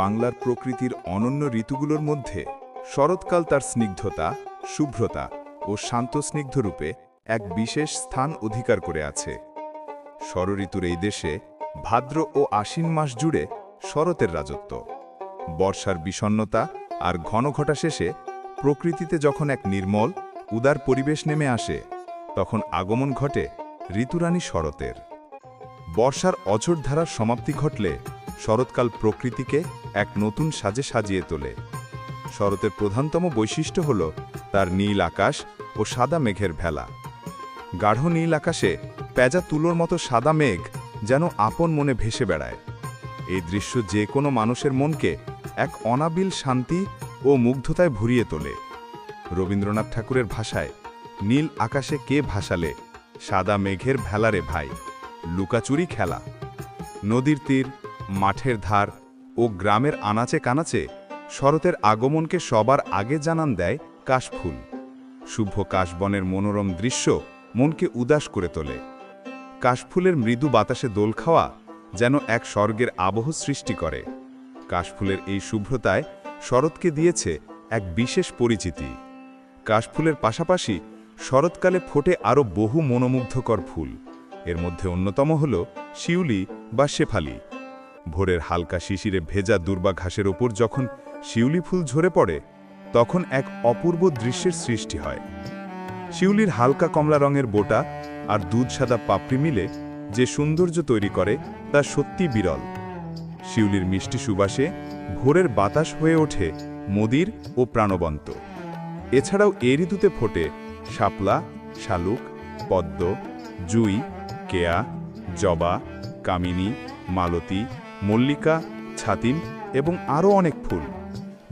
বাংলার প্রকৃতির অনন্য ঋতুগুলোর মধ্যে শরৎকাল তার স্নিগ্ধতা, শুভ্রতা ও শান্ত স্নিগ্ধ রূপে এক বিশেষ স্থান অধিকার করে আছে। শর ঋতুর এই দেশে ভাদ্র ও আশ্বিন মাস জুড়ে শরতের রাজত্ব। বর্ষার বিষণ্নতা আর ঘনঘটা শেষে প্রকৃতিতে যখন এক নির্মল, উদার পরিবেশ নেমে আসে, তখন আগমন ঘটে ঋতুরানী শরতের। বর্ষার অচট ধারার সমাপ্তি ঘটলে শরৎকাল প্রকৃতিকে এক নতুন সাজে সাজিয়ে তোলে। শরতের প্রধানতম বৈশিষ্ট্য হল তার নীল আকাশ ও সাদা মেঘের ভেলা। গাঢ় নীল আকাশে পেঁজা তুলোর মতো সাদা মেঘ যেন আপন মনে ভেসে বেড়ায়। এই দৃশ্য যে কোনো মানুষের মনকে এক অনাবিল শান্তি ও মুগ্ধতায় ভরিয়ে তোলে। রবীন্দ্রনাথ ঠাকুরের ভাষায়, নীল আকাশে কে ভাসালে? সাদা মেঘের ভেলারে ভাই, লুকাচুরি খেলা। নদীর তীর মাঠের ধার ও গ্রামের আনাচে কানাচে শরতের আগমনকে সবার আগে জানান দেয় কাশফুল। শুভ কাশবনের মনোরম দৃশ্য মনকে উদাস করে তোলে। কাশফুলের মৃদু বাতাসে দোল খাওয়া যেন এক স্বর্গের আবহ সৃষ্টি করে। কাশফুলের এই শুভ্রতায় শরৎকে দিয়েছে এক বিশেষ পরিচিতি। কাশফুলের পাশাপাশি শরৎকালে ফোটে আরও বহু মনোমুগ্ধকর ফুল। এর মধ্যে অন্যতম হল শিউলি বা শেফালি। ভোরের হালকা শিশিরে ভেজা দুর্বা ঘাসের ওপর যখন শিউলি ফুল ঝরে পড়ে, তখন এক অপূর্ব দৃশ্যের সৃষ্টি হয়। শিউলির হালকা কমলা রঙের বোটা আর দুধ সাদা পাপড়ি মিলে যে সৌন্দর্য তৈরি করে, তা সত্যি বিরল। শিউলির মিষ্টি সুবাসে ভোরের বাতাস হয়ে ওঠে মদির ও প্রাণবন্ত। এছাড়াও এ ঋতুতে ফোটে শাপলা, শালুক, পদ্ম, জুই, কেয়া, জবা, কামিনী, মালতী মল্লিকা, ছাতিম এবং আরও অনেক ফুল।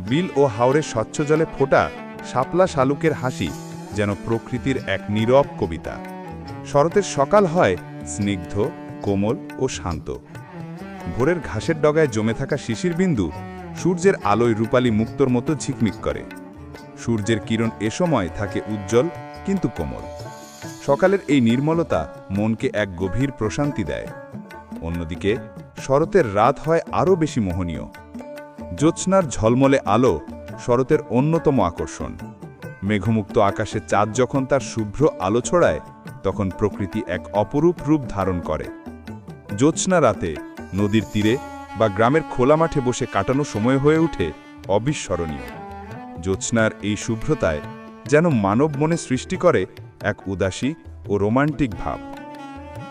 বিল ও হাওরের স্বচ্ছ জলে ফোটা শাপলা শালুকের হাসি যেন প্রকৃতির এক নীরব কবিতা। শরতের সকাল হয় স্নিগ্ধ, কোমল ও শান্ত। ভোরের ঘাসের ডগায় জমে থাকা শিশির বিন্দু সূর্যের আলোয় রূপালী মুক্তর মতো ঝিকমিক করে। সূর্যের কিরণ এ সময় থাকে উজ্জ্বল কিন্তু কোমল। সকালের এই নির্মলতা মনকে এক গভীর প্রশান্তি দেয়। অন্যদিকে শরতের রাত হয় আরও বেশি মোহনীয়। জ্যোৎস্নার ঝলমলে আলো শরতের অন্যতম আকর্ষণ। মেঘমুক্ত আকাশে চাঁদ যখন তার শুভ্র আলো ছড়ায়, তখন প্রকৃতি এক অপরূপ রূপ ধারণ করে। জ্যোৎস্না রাতে নদীর তীরে বা গ্রামের খোলা মাঠে বসে কাটানো সময় হয়ে ওঠে অবিস্মরণীয়। জ্যোৎস্নার এই শুভ্রতায় যেন মানব মনে সৃষ্টি করে এক উদাসী ও রোমান্টিক ভাব।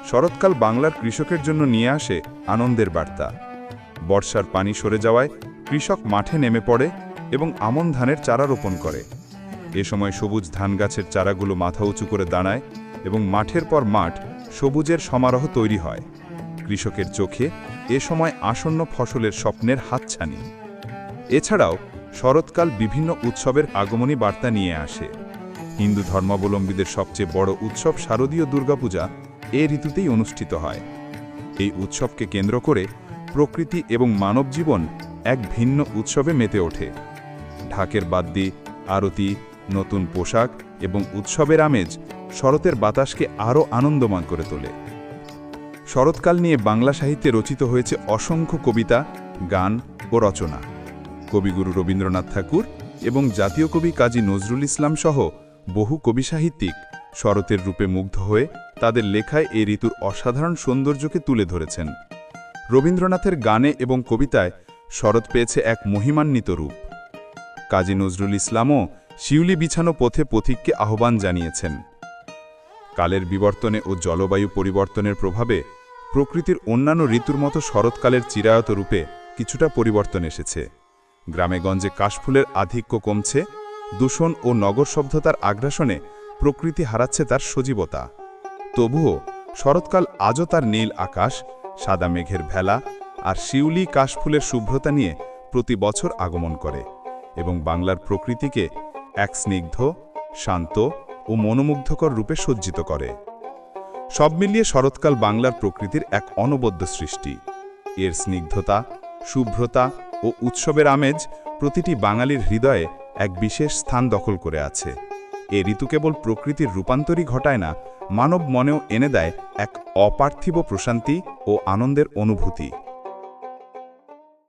শরৎকাল বাংলার কৃষকের জন্য নিয়ে আসে আনন্দের বার্তা। বর্ষার পানি সরে যাওয়ায় কৃষক মাঠে নেমে পড়ে এবং আমন ধানের চারা রোপণ করে। এ সময় সবুজ ধান গাছের চারাগুলো মাথা উঁচু করে দাঁড়ায় এবং মাঠের পর মাঠ সবুজের সমারোহ তৈরি হয়। কৃষকের চোখে এ সময় আসন্ন ফসলের স্বপ্নের হাতছানি। এছাড়াও শরৎকাল বিভিন্ন উৎসবের আগমনী বার্তা নিয়ে আসে। হিন্দু ধর্মাবলম্বীদের সবচেয়ে বড় উৎসব শারদীয় দুর্গাপূজা এ ঋতুতেই অনুষ্ঠিত হয়। এই উৎসবকে কেন্দ্র করে প্রকৃতি এবং মানব জীবন এক ভিন্ন উৎসবে মেতে ওঠে। ঢাকের বাদ্যি, আরতি, নতুন পোশাক এবং উৎসবের আমেজ শরতের বাতাসকে আরও আনন্দমান করে তোলে। শরৎকাল নিয়ে বাংলা সাহিত্যে রচিত হয়েছে অসংখ্য কবিতা, গান ও রচনা। কবিগুরু রবীন্দ্রনাথ ঠাকুর এবং জাতীয় কবি কাজী নজরুল ইসলাম সহ বহু কবি সাহিত্যিক শরতের রূপে মুগ্ধ হয়ে তাদের লেখায় এই ঋতুর অসাধারণ সৌন্দর্যকে তুলে ধরেছেন। রবীন্দ্রনাথের গানে এবং কবিতায় শরৎ পেয়েছে এক মহিমান্বিত রূপ। কাজী নজরুল ইসলামও শিউলি বিছানো পথে পথিককে আহ্বান জানিয়েছেন। কালের বিবর্তনে ও জলবায়ু পরিবর্তনের প্রভাবে প্রকৃতির অন্যান্য ঋতুর মতো শরৎকালের চিরায়ত রূপে কিছুটা পরিবর্তন এসেছে। গ্রামেগঞ্জে কাশফুলের আধিক্য কমছে, দূষণ ও নগর সভ্যতার আগ্রাসনে প্রকৃতি হারাচ্ছে তার সজীবতা। তবুও শরৎকাল আজও তার নীল আকাশ, সাদা মেঘের ভেলা আর শিউলি কাশফুলের শুভ্রতা নিয়ে প্রতি বছর আগমন করে এবং বাংলার প্রকৃতিকে এক স্নিগ্ধ, শান্ত ও মনোমুগ্ধকর রূপে সজ্জিত করে। সব মিলিয়ে শরৎকাল বাংলার প্রকৃতির এক অনবদ্য সৃষ্টি। এর স্নিগ্ধতা, শুভ্রতা ও উৎসবের আমেজ প্রতিটি বাঙালির হৃদয়ে এক বিশেষ স্থান দখল করে আছে। এ ঋতু কেবল প্রকৃতির রূপান্তরই ঘটায় না মানব মনেও এনে দেয় এক অপার্থিব প্রশান্তি ও আনন্দের অনুভূতি।